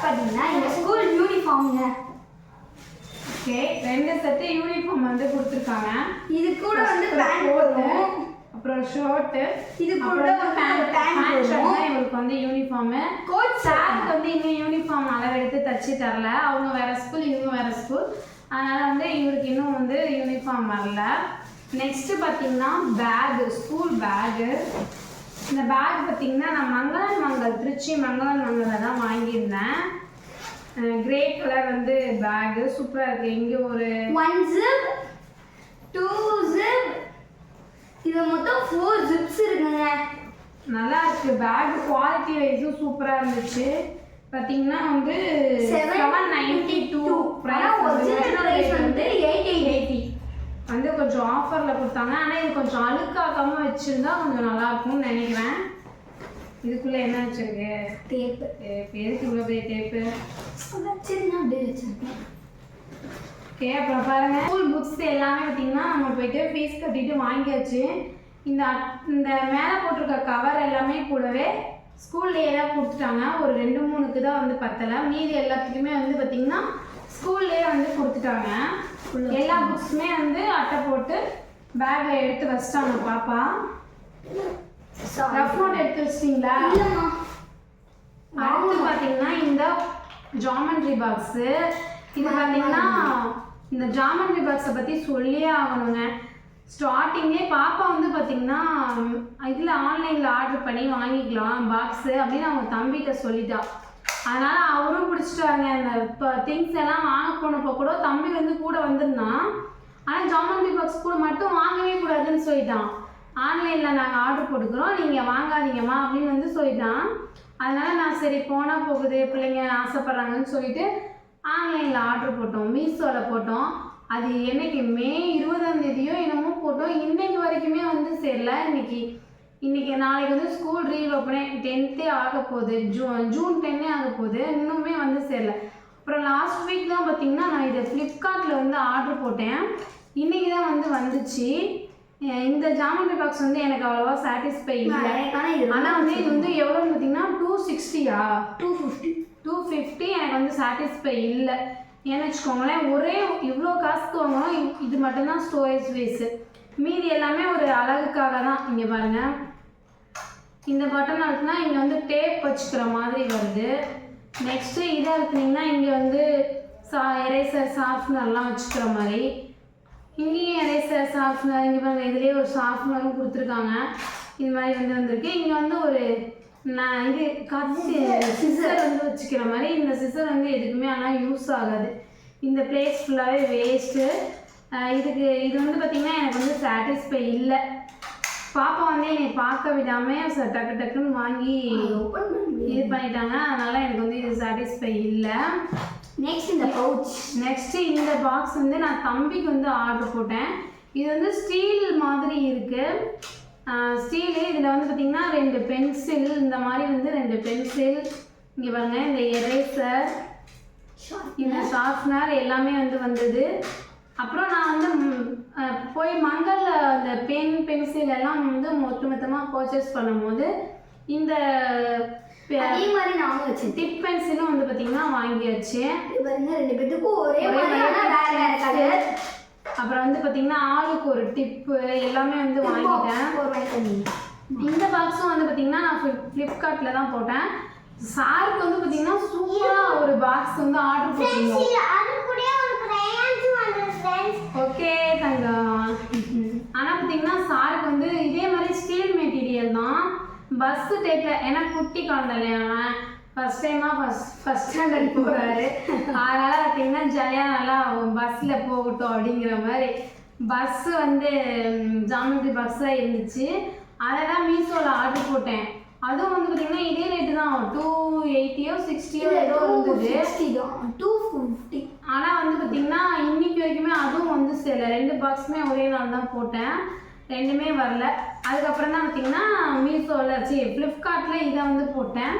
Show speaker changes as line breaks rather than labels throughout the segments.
First பார்த்தீங்கன்னா எங்க school யூனிஃபார்ம்ங்க
ஓகே ரெண்டு செட்டு யூனிஃபார்ம் வந்து கொடுத்துருக்காங்க.
இது கூட வந்து பேண்ட் போடுவோம்.
அப்புறம் ஷர்ட்டு
இது கூட வந்து
பேண்ட் பேண்ட். தான் இவங்களுக்கு வந்து யூனிஃபார்மு
கோட்
சாருக்கு வந்து இன்னும் யூனிஃபார்ம் அளவெடுத்து தச்சு தரல. அவங்க வேற ஸ்கூல் இவங்க வேற ஸ்கூல் அதனால வந்து இவருக்கு இன்னும் வந்து யூனிஃபார்ம் வரல. நெக்ஸ்ட் பார்த்தீங்கன்னா பேகு ஸ்கூல் பேகு இந்த பேக் பார்த்தீங்கன்னா நான் மங்களன் மங்கள் திருச்சி மங்களன் மங்களில் தான் வாங்கியிருந்தேன். கிரே கலர் வந்து பேகு சூப்பராக இருக்குது இங்கே ஒரு
ஒன் ஜிப் டூ ஜிப் இது மொத்தம் ஃபோர் ஜிப்ஸ் இருக்குங்க.
நல்லா இருக்கு. பேக் குவாலிட்டி வைஸும் சூப்பராக இருந்துச்சு. பார்த்தீங்கன்னா வந்து seven ninety two
original price வந்து எயிட் எயிட்
எயிட்டி வந்து கொஞ்சம் ஆஃபரில் கொடுத்தாங்க. ஆனால் இது கொஞ்சம் அழுக்காக்காம வச்சுருந்தா கொஞ்சம் நல்லா இருக்கும்னு நினைக்கிறேன். இதுக்குள்ளே என்ன வச்சிருக்கு?
டேப்பு
டேப் எதுக்கு இவ்வளோ பெரிய டேப்பு
சரி நான் அப்படியே வச்சிருக்கேன்.
ஓகே அப்புறம் பாருங்க. ஸ்கூல் புக்ஸ் எல்லாமே பார்த்தீங்கன்னா நம்ம போயிட்டு ஃபீஸ் கட்டிட்டு வாங்கியாச்சு. இந்த இந்த மேலே போட்டிருக்க கவர் எல்லாமே கூடவே ஸ்கூல்லேயே தான் கொடுத்துட்டாங்க. ஒரு ரெண்டு மூணுக்கு தான் வந்து பத்தலை. மீதி எல்லாத்துக்குமே வந்து பார்த்தீங்கன்னா ஸ்கூல்லேயே வந்து கொடுத்துட்டாங்க. எல்லா புக்ஸுமே வந்து அட்டை போட்டு பேக்கில் எடுத்து வச்சிட்டாங்க பாப்பா. ரஃப் நோட் எடுத்து வச்சிட்டிங்களா? அடுத்து பார்த்தீங்கன்னா இந்த ஜாமெண்ட்ரி பாக்ஸு இது பார்த்தீங்கன்னா இந்த ஜாமெண்ட்ரி பாக்ஸை பற்றி சொல்லியே ஆகணுங்க. ஸ்டார்டிங்லேயே பாப்பா வந்து பார்த்தீங்கன்னா இதில் ஆன்லைனில் ஆர்டர் பண்ணி வாங்கிக்கலாம் பாக்ஸு அப்படின்னு அவங்க தம்பிகிட்ட சொல்லிட்டா. அதனால் அவரும் பிடிச்சிட்டாங்க அந்த இப்போ திங்ஸ் எல்லாம் வாங்க போனப்போ கூட தம்பி வந்து கூட வந்திருந்தான். ஆனால் ஜாமெண்ட்ரி பாக்ஸ் கூட மட்டும் வாங்கவே கூடாதுன்னு சொல்லிட்டான். ஆன்லைனில் நாங்கள் ஆர்டர் போட்டுக்கிறோம். நீங்கள் வாங்காதீங்கம்மா அப்படின்னு வந்து சொல்லிட்டான். அதனால நான் சரி போனால் போகுது பிள்ளைங்க ஆசைப்பட்றாங்கன்னு சொல்லிட்டு ஆன்லைனில் ஆர்டர் போட்டோம். மீஷோவில் போட்டோம். அது என்னைக்கு? மே இருபதாம் தேதியோ என்னமோ போட்டோம். இன்னைக்கு வரைக்குமே வந்து சேரல. இன்னைக்கு இன்னைக்கு நாளைக்கு வந்து ஸ்கூல் ரீவ் ஓப்பனே டென்த்தே ஆக போகுது. ஜூ ஜூன் டென்னே ஆக போகுது. இன்னுமே வந்து சேரல. அப்புறம் லாஸ்ட் வீக் தான் பார்த்தீங்கன்னா நான் இதை ஃப்ளிப்கார்ட்டில் வந்து ஆர்டர் போட்டேன். இன்னைக்கு தான் வந்து வந்துச்சு. இந்த ஜாமெண்ட்ரி பாக்ஸ் வந்து எனக்கு அவ்வளோவா சாட்டிஸ்ஃபை இல்லை.
ஆனால்
வந்து இது வந்து எவ்வளோன்னு பார்த்தீங்கன்னா டூ சிக்ஸ்டியா
டூ ஃபிஃப்டி
டூ ஃபிஃப்டி எனக்கு வந்து சாட்டிஸ்ஃபை இல்லை. ஏன்னு வச்சுக்கோங்களேன் ஒரே இவ்வளோ காசுக்கு வாங்கணும் இது மட்டும்தான் ஸ்டோரேஜ் ஸ்பேஸு மீதி எல்லாமே ஒரு அழகுக்காக தான். இங்கே பாருங்கள் இந்த பட்டன் அழுத்தினா இங்கே வந்து டேப் வச்சுக்கிற மாதிரி வருது. நெக்ஸ்ட்டு இதை அழுத்தினீங்கன்னா இங்கே வந்து சா எரேசர் சாஃப்ட்னர்லாம் வச்சுக்கிற மாதிரி. இங்கேயும் எரேசர் சாஃப்ட்னர் இங்கே பாருங்க இதுலேயே ஒரு சாஃப்ட்னரும் கொடுத்துருக்காங்க. இது மாதிரி வந்து வந்திருக்கு. இங்கே வந்து ஒரு நான் இது கத்தி சிசர் வந்து வச்சுக்கிற மாதிரி. இந்த சிசர் வந்து எதுக்குமே ஆனால் யூஸ் ஆகாது. இந்த பிளேஸ் ஃபுல்லாகவே வேஸ்ட்டு இதுக்கு இது வந்து பார்த்திங்கன்னா எனக்கு வந்து சாட்டிஸ்ஃபை இல்லை. பாப்பா வந்து என்னை பார்க்க விடாமல் டக்கு டக்குன்னு வாங்கி இது பண்ணிட்டாங்க. அதனால் எனக்கு வந்து இது சாட்டிஸ்ஃபை இல்லை.
நெக்ஸ்ட் இந்த பவுச்
நெக்ஸ்ட்டு இந்த பாக்ஸ் வந்து நான் தம்பிக்கு வந்து ஆர்டர் போட்டேன். இது வந்து ஸ்டீல் மாதிரி இருக்குது ஸ்டீலு இதில் வந்து பார்த்திங்கன்னா ரெண்டு பென்சில் இந்த மாதிரி வந்து ரெண்டு பென்சில் இங்கே பாருங்க இந்த எரேசர் இந்த ஷார்ப்னர் எல்லாமே வந்து வந்தது. அப்புறம் நான் வந்து போய் மங்கல்ல அந்த பென் பென்சில் எல்லாம் வந்து மொத்த மொத்தமாக பர்ச்சேஸ் பண்ணும்போது இந்த
அதே மாதிரி நானும் வச்சேன்
டிப் பென்சிலும் வந்து பார்த்திங்கன்னா வாங்கியாச்சு.
பாருங்க ரெண்டு பேத்துக்கும் ஒரே மாதிரி
அப்புறம் வந்து பார்த்தீங்கன்னா ஆளுக்கு ஒரு டிப்பு எல்லாமே வந்து வாங்கிட்டேன். இந்த பாக்ஸும் வந்து பார்த்தீங்கன்னா நான் ஃப்ளிப்கார்ட்டில் தான் போட்டேன். சாருக்கு வந்து பார்த்தீங்கன்னா சூப்பராக ஒரு பாக்ஸ் வந்து ஆர்டர் போட்டிருந்தோம்
அது கூட ஒரு கிரையான்ஸ் வந்து ஃப்ரெண்ட்ஸ்
ஓகே தங்கம். ஆனால் பார்த்தீங்கன்னா சாருக்கு வந்து இதே மாதிரி ஸ்டீல் மெட்டீரியல் தான். பஸ்ஸு டைப்பில் ஏன்னா குட்டி குழந்தை அவன். ஃபஸ்ட் டைமாக ஃபஸ்ட் ஃபஸ்ட் ஸ்டாண்டர்ட் போகிறாரு அதனால் பார்த்தீங்கன்னா ஜாலியாக நல்லா பஸ்ஸில் போகட்டும் அப்படிங்கிற மாதிரி. பஸ்ஸு வந்து ஜாமெட்ரி பஸ்ஸாக இருந்துச்சு. அதை தான் மீஷோவில் ஆர்டர் போட்டேன். அதுவும் வந்து பார்த்தீங்கன்னா இதே ரேட்டு தான். டூ எயிட்டியோ சிக்ஸ்டியோ ஏதோ இருந்தது.
டூ ஃபிஃப்டி
ஆனால் வந்து பார்த்தீங்கன்னா இன்னைக்கு வரைக்குமே அதுவும் வந்து சில. ரெண்டு பாக்ஸுமே ஒரே நாள் தான் போட்டேன். ரெண்டுமே வரல. அதுக்கப்புறம் தான் பார்த்தீங்கன்னா மீஷோவில் சரி ஃப்ளிப்கார்ட்டில் இதை வந்து போட்டேன்.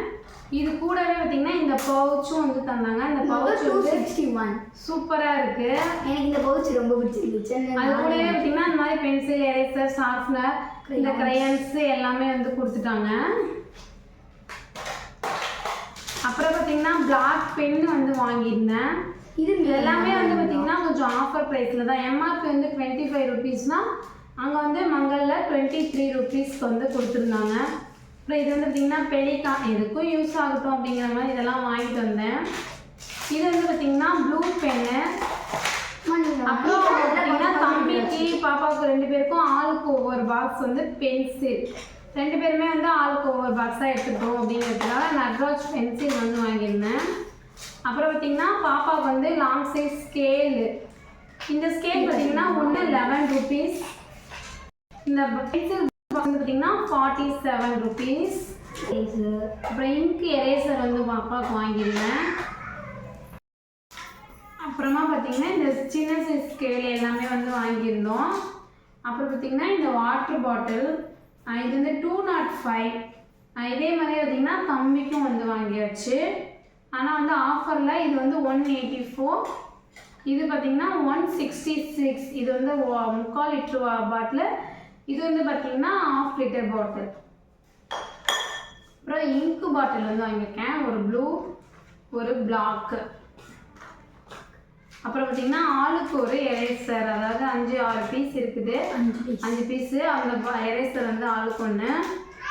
இது கூடவே பார்த்தீங்கன்னா இந்த பவுச்சும் வந்து தந்தாங்க. இந்த பவுச்
டூ சிக்ஸ்டி ஒன்
சூப்பராக இருக்குது
எனக்கு இந்த பவுச் ரொம்ப பிடிச்சிருந்துச்சு.
அது கூடவே பார்த்தீங்கன்னா இந்த மாதிரி பென்சில் எரேசர் ஷார்ப்னர் இந்த கிரையன்ஸ் எல்லாமே வந்து கொடுத்துட்டாங்க அப்புறம் பார்த்தீங்கன்னா பிளாக் பென் வந்து வாங்கியிருந்தேன்.
இது
எல்லாமே வந்து பார்த்தீங்கன்னா கொஞ்சம் ஆஃபர் ப்ரைஸில் தான். எம்ஆர்பி வந்து டுவெண்ட்டி ஃபைவ் ருபீஸ்னால் அங்கே வந்து மங்களில் டுவெண்ட்டி த்ரீ ருபீஸ்க்கு வந்து கொடுத்துருந்தாங்க. அப்புறம் இது வந்து பார்த்தீங்கன்னா பெலிகா எதுக்கும் யூஸ் ஆகட்டும் அப்படிங்கிற மாதிரி இதெல்லாம் வாங்கிட்டு வந்தேன். இது வந்து பார்த்தீங்கன்னா ப்ளூ பென்னு அப்புறம் பார்த்தீங்கன்னா தம்பிக்கு பாப்பாவுக்கு ரெண்டு பேருக்கும் ஆளுக்கு ஒவ்வொரு பாக்ஸ் வந்து பென்சில் ரெண்டு பேருமே வந்து ஆளுக்கு ஒவ்வொரு பாக்ஸாக எடுத்துக்கிட்டோம் அப்படிங்கிறதுக்காக நட்ராஜ் பென்சில் வந்து வாங்கியிருந்தேன். அப்புறம் பார்த்தீங்கன்னா பாப்பாவுக்கு வந்து லாங் சைஸ் ஸ்கேலு இந்த ஸ்கேல் பார்த்தீங்கன்னா ஒன்று லெவன் ருபீஸ் இந்த பென்சில் பாக்ஸ் வந்து பார்த்தீங்கன்னா ஃபார்ட்டி செவன் ருபீஸ் அப்புறம் இங்க் எரேசர் வந்து பாப்பாவுக்கு வாங்கியிருந்தேன். அப்புறமா பார்த்தீங்கன்னா இந்த சின்ன சைஸ் ஸ்கேல் எல்லாமே வந்து வாங்கியிருந்தோம். அப்புறம் பார்த்தீங்கன்னா இந்த வாட்டர் பாட்டில் இது வந்து டூ நாட் ஃபைவ் இதே மாதிரி பார்த்தீங்கன்னா தம்பிக்கும் வந்து வாங்கியாச்சு. ஆனால் வந்து ஆஃபரில் இது வந்து ஒன் எயிட்டி ஃபோர் இது பார்த்தீங்கன்னா ஒன் சிக்ஸ்டி சிக்ஸ் இது வந்து முக்கால் லிட்டர் பாட்டில். இது வந்து பார்த்தீங்கன்னா ஆஃப் லிட்டர் பாட்டில். அப்புறம் இங்கு பாட்டில் வந்து வாங்கியிருக்கேன். ஒரு ப்ளூ ஒரு பிளாக்கு அப்புறம் பார்த்தீங்கன்னா ஆளுக்கு ஒரு எரேசர் அதாவது அஞ்சு ஆறு பீஸ் இருக்குது. அஞ்சு பீஸு அந்த எரேசர் வந்து ஆளுக்கு ஒன்று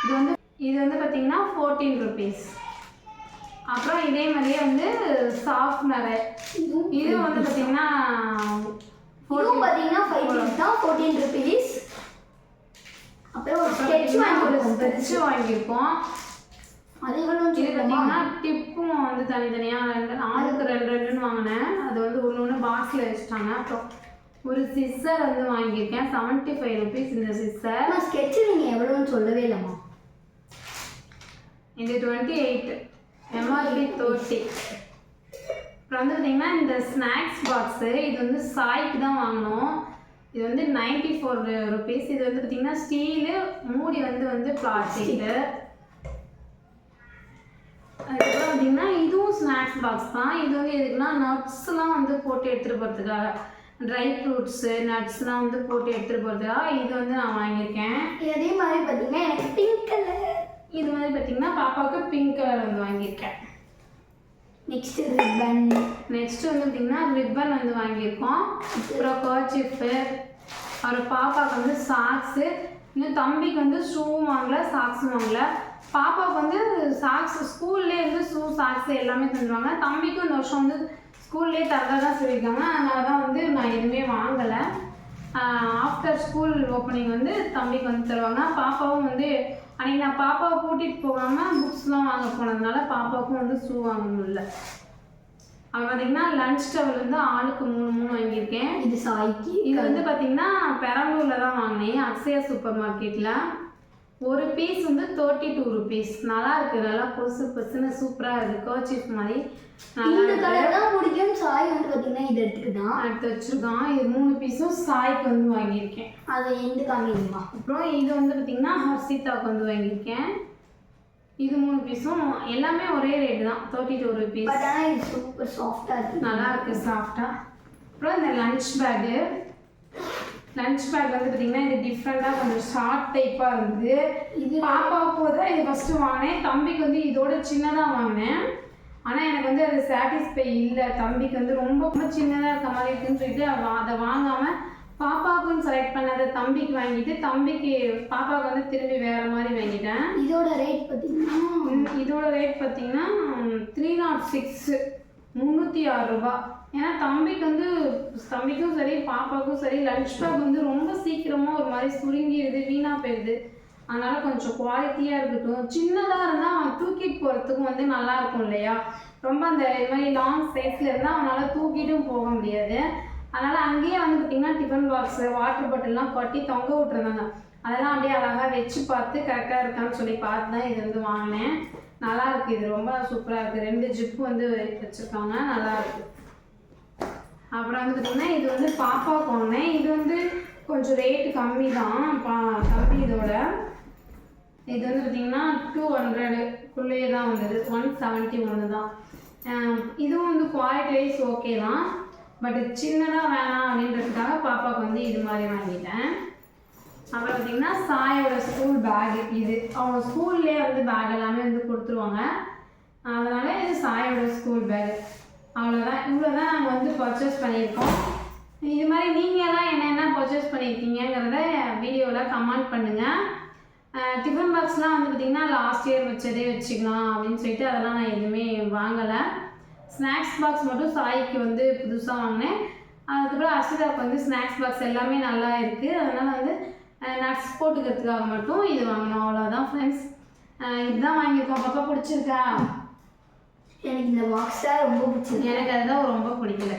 இது வந்து இது வந்து பார்த்தீங்கன்னா ஃபோர்டீன் ருபீஸ் அப்புறம் இதே மாதிரியே வந்து சாஃப்ட்னர் இது வந்து பார்த்தீங்கன்னா
இதுவும் பார்த்தீங்கன்னா ஃபைவ் பீஸ் தான் ஃபோர்டீன் ருபீஸ் அப்புறம் ஒரு ஸ்கெட்ச் வாங்கியிருக்கோம்.
ஸ்கெட்ச் வாங்கியிருக்கோம்.
அது எவ்வளோ
இது பார்த்தீங்கன்னா டிப்பும் வந்து தனித்தனியாக ரெண்டு ஆளுக்கு ரெண்டு ரெண்டுன்னு வாங்கினேன். அது வந்து பாக்ஸில் வச்சுட்டாங்க. அப்புறம் ஒரு சிஸ்ஸர் வந்து வாங்கியிருக்கேன். செவன்ட்டி ஃபைவ் ருபீஸ் இந்த சிஸ்ஸர்
அம்மா ஸ்கெட்ச் நீங்கள் எவ்வளோன்னு சொல்லவே இல்லைம்மா.
இது டுவெண்ட்டி எயிட் எம்ஆர்பி தேர்ட்டி அப்புறம் வந்து பார்த்தீங்கன்னா இந்த ஸ்நாக்ஸ் பாக்ஸு இது வந்து சாய்க்கு தான் வாங்கினோம். இது வந்து நைன்டி ஃபோர் ருபீஸ் இது வந்து பார்த்தீங்கன்னா ஸ்டீலு மூடி வந்து வந்து பிளாஸ்டிக்கு பார்த்தீங்கன்னா இதுவும் ஸ்நாக்ஸ் பாக்ஸ் தான். இது வந்து எதுக்குன்னா நட்ஸ்லாம் வந்து போட்டு எடுத்துகிட்டு போகிறதுக்காக ட்ரை ஃப்ரூட்ஸு நட்ஸ்லாம் வந்து போட்டு எடுத்துகிட்டு போகிறதுக்காக இது வந்து நான் வாங்கியிருக்கேன்.
அதே மாதிரி பார்த்தீங்கன்னா எனக்கு பிங்க் கலர்
இது மாதிரி பார்த்தீங்கன்னா பாப்பாவுக்கு பிங்க் கலர் வந்து வாங்கியிருக்கேன்.
நெக்ஸ்ட் ரிப்பன்
நெக்ஸ்ட் வந்து பார்த்தீங்கன்னா ரிப்பன் வந்து வாங்கியிருக்கோம். அப்புறம் கர்ச்சிப்பு அப்புறம் பாப்பாவுக்கு வந்து சாக்ஸு இன்னும் தம்பிக்கு வந்து ஷூ வாங்கல சாக்ஸும் வாங்கல. பாப்பாவுக்கு வந்து சாக்ஸ் ஸ்கூல்லேயே வந்து ஷூ சாக்ஸ் எல்லாமே தந்துடுவாங்க தம்பிக்கும் இந்த வருஷம் வந்து ஸ்கூல்லேயே தரதா தான் சொல்லியிருக்காங்க. அதனால தான் வந்து நான் எதுவுமே வாங்கலை. ஆஃப்டர் ஸ்கூல் ஓப்பனிங் வந்து தம்பிக்கு வந்து தருவாங்க. பாப்பாவும் வந்து அன்றைக்கி நான் பாப்பாவை கூட்டிகிட்டு போகாமல் புக்ஸ்லாம் வாங்க போனதுனால பாப்பாவுக்கும் வந்து ஷூ வாங்க முடியல அப்புறம் பார்த்தீங்கன்னா லஞ்ச் டவல் வந்து ஆளுக்கு மூணு மூணு வாங்கியிருக்கேன்.
இது சாய்க்கு
இது வந்து பார்த்தீங்கன்னா பெரம்பலூரில் தான் வாங்கினேன். அக்ஷயா சூப்பர் மார்க்கெட்டில் ஒரு பீஸ் வந்து தேர்ட்டி டூ ருபீஸ் நல்லா இருக்கு. நல்லா பொசு பொசுன்னு சூப்பராக இருக்குது கர்ச்சிப் மாதிரி.
இந்த
இருக்கு.
கலர் தான் பிடிக்கும் சாய் வந்து பார்த்தீங்கன்னா இது எடுத்துக்கிட்டான்.
எடுத்து வச்சிருக்கான். இது மூணு பீஸும் சாய்க்கு வந்து வாங்கியிருக்கேன்.
அதை எந்த காமிக்குமா?
அப்புறம் இது வந்து பார்த்தீங்கன்னா ஹர்ஷிதாவுக்கு வந்து வாங்கியிருக்கேன். இது மூணு பீஸும் எல்லாமே ஒரே ரேட்டு தான். தேர்ட்டி டூ ருபீஸ்
பட் ஆனால் இது சூப்பர் சாஃப்டாக இருக்கு.
நல்லா இருக்கு சாஃப்டாக அப்புறம் இந்த லஞ்ச் பேக்கு லஞ்ச் பேக் வந்து பார்த்தீங்கன்னா இது டிஃப்ரெண்ட்டாக கொஞ்சம் ஷார்ட் டைப்பாக இருந்தது
இது
பாப்பாவுக்கு தான் இது ஃபஸ்ட்டு வாங்கினேன். தம்பிக்கு வந்து இதோட சின்னதாக வாங்கினேன். ஆனால் எனக்கு வந்து அது சாட்டிஸ்ஃபை இல்லை. தம்பிக்கு வந்து ரொம்ப ரொம்ப சின்னதாக இருக்க மாதிரி இருக்குன்னு சொல்லிட்டு அதை வாங்காமல் பாப்பாவுக்குன்னு செலக்ட் பண்ணதை தம்பிக்கு வாங்கிட்டு தம்பிக்கு பாப்பாவுக்கு வந்து திரும்பி வேற மாதிரி வாங்கிட்டேன்.
இதோட ரேட் பார்த்தீங்கன்னா
இதோட ரேட் பார்த்தீங்கன்னா த்ரீ நாட் சிக்ஸ் முந்நூற்றி ஆறு ரூபா. ஏன்னா தம்பிக்கு வந்து தம்பிக்கும் சரி பாப்பாவுக்கும் சரி லஞ்ச் பேக் வந்து ரொம்ப சீக்கிரமாக ஒரு மாதிரி சுருங்கிடுது வீணாக போயிடுது அதனால கொஞ்சம் குவாலிட்டியாக இருக்கட்டும். சின்னதாக இருந்தால் அவன் தூக்கிட்டு போகிறதுக்கும் வந்து நல்லா இருக்கும் இல்லையா? ரொம்ப அந்த இது மாதிரி லாங் சைஸில் இருந்தால் அவனால் தூக்கிட்டும் போக முடியாது. அதனால் அங்கேயே வந்து பார்த்திங்கன்னா டிஃபன் பாக்ஸு வாட்டர் பாட்டில்லாம் கட்டி தொங்க விட்டுருந்தாங்க. அதெல்லாம் அப்படியே அழகாக வச்சு பார்த்து கரெக்டாக இருக்கான்னு சொல்லி பார்த்து தான் இது வந்து வாங்கினேன். நல்லா இருக்கு இது ரொம்ப சூப்பராக இருக்குது ரெண்டு ஜிப்பு வந்து வச்சுருக்காங்க. நல்லா இருக்கு அப்புறம் வந்து பார்த்திங்கன்னா இது வந்து பாப்பாவுக்கு ஒன்று இது வந்து கொஞ்சம் ரேட்டு கம்மி தான் பா கம்மி இதோட. இது வந்து பார்த்திங்கன்னா டூ ஹண்ட்ரடுக்குள்ளேயே தான் வந்தது. ஒன் செவன்ட்டி ஒன்று தான். இதுவும் வந்து குவாலிட்டி வைஸ் ஓகே தான். பட் சின்னதாக வேணாம் அப்படின்றதுக்காக பாப்பாவுக்கு வந்து இது மாதிரி வாங்கிட்டேன். அப்புறம் பார்த்தீங்கன்னா சாயோட ஸ்கூல் பேக் இது அவங்க ஸ்கூல்லேயே வந்து பேக் எல்லாமே வந்து கொடுத்துருவாங்க. அதனால இது சாயோட ஸ்கூல் பேக் அவ்வளோதான் இவ்வளோ தான் நாங்கள் வந்து பர்ச்சேஸ் பண்ணியிருக்கோம். இது மாதிரி நீங்கள்லாம் என்னென்ன பர்ச்சேஸ் பண்ணியிருக்கீங்கிறத வீடியோவில் கமெண்ட் பண்ணுங்கள் டிஃபன் பாக்ஸ்லாம் வந்து பார்த்திங்கன்னா லாஸ்ட் இயர் வச்சதே வச்சுக்கலாம் அப்படின்னு சொல்லிட்டு அதெல்லாம் நான் எதுவுமே வாங்கலை. ஸ்நாக்ஸ் பாக்ஸ் மட்டும் சாய்க்கு வந்து புதுசாக வாங்கினேன். அதுக்கப்புறம் அர்ஷிதாவுக்கு வந்து ஸ்நாக்ஸ் பாக்ஸ் எல்லாமே நல்லா இருக்குது அதனால் வந்து நட்ஸ் போட்டுக்கிறதுக்காக மட்டும் இது வாங்கினோம். அவ்வளோதான் ஃப்ரெண்ட்ஸ் இதுதான் வாங்கியிருக்கோம். பாப்பா பிடிச்சிருக்கா?
எனக்கு இந்த பாக்ஸ் தான் ரொம்ப பிடிச்சிருக்கு.
எனக்கு அதுதான் ரொம்ப பிடிக்கல.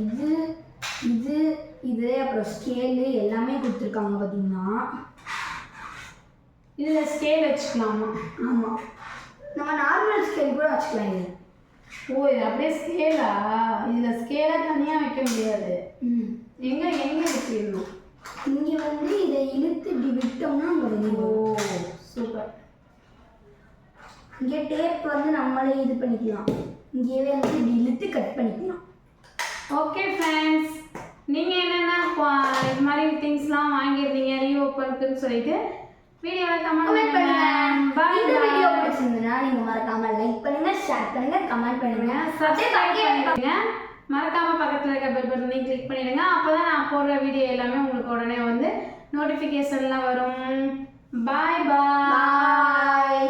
இது இது இது அப்புறம் ஸ்கேலு எல்லாமே கொடுத்துருக்காங்க பார்த்தீங்கன்னா
இதில் ஸ்கேல் வச்சுக்கலாமா?
ஆமாம் நம்ம நார்மல் ஸ்கேல் கூட வச்சுக்கலாம் இது.
ஓ இது அப்படியே ஸ்கேலா இதில் ஸ்கேலாக தனியாக வைக்க முடியாது.
ம்.
எங்கே எங்கே வச்சிடணும்
இங்கே வந்து இதை இழுத்து இப்படி விட்டோம்னா அங்கே
ஓ சூப்பர்.
இங்கே டேப் வந்து நம்மளே இது பண்ணிக்கலாம். இங்கேயே வந்து இப்படி இழுத்து கட் பண்ணிக்கலாம்.
ஓகே ஃப்ரெண்ட்ஸ் நீங்கள் என்னென்ன இது மாதிரி திங்ஸ்லாம் வாங்கியிருந்தீங்க ரீஓப்பனுக்குன்னு சொல்லிட்டு வீடியோவில்
கமெண்ட் பண்ணுங்க.
பண்ணுங்க.
இந்த வீடியோ பிடிச்சிருந்ததுன்னா நீங்க மறக்காம லைக் பண்ணுங்க ஷேர் பண்ணுங்க கமெண்ட் பண்ணுங்க.
சப்ஸ்கிரைப் பண்ணிடுங்க. மறக்காம பக்கத்தில் இருக்க பெல் பட்டனையும் கிளிக் பண்ணிடுங்க. அப்போ தான் நான் போடுற வீடியோ எல்லாமே உங்களுக்கு உடனே வந்து நோட்டிஃபிகேஷனில் வரும். பாய்
பாய்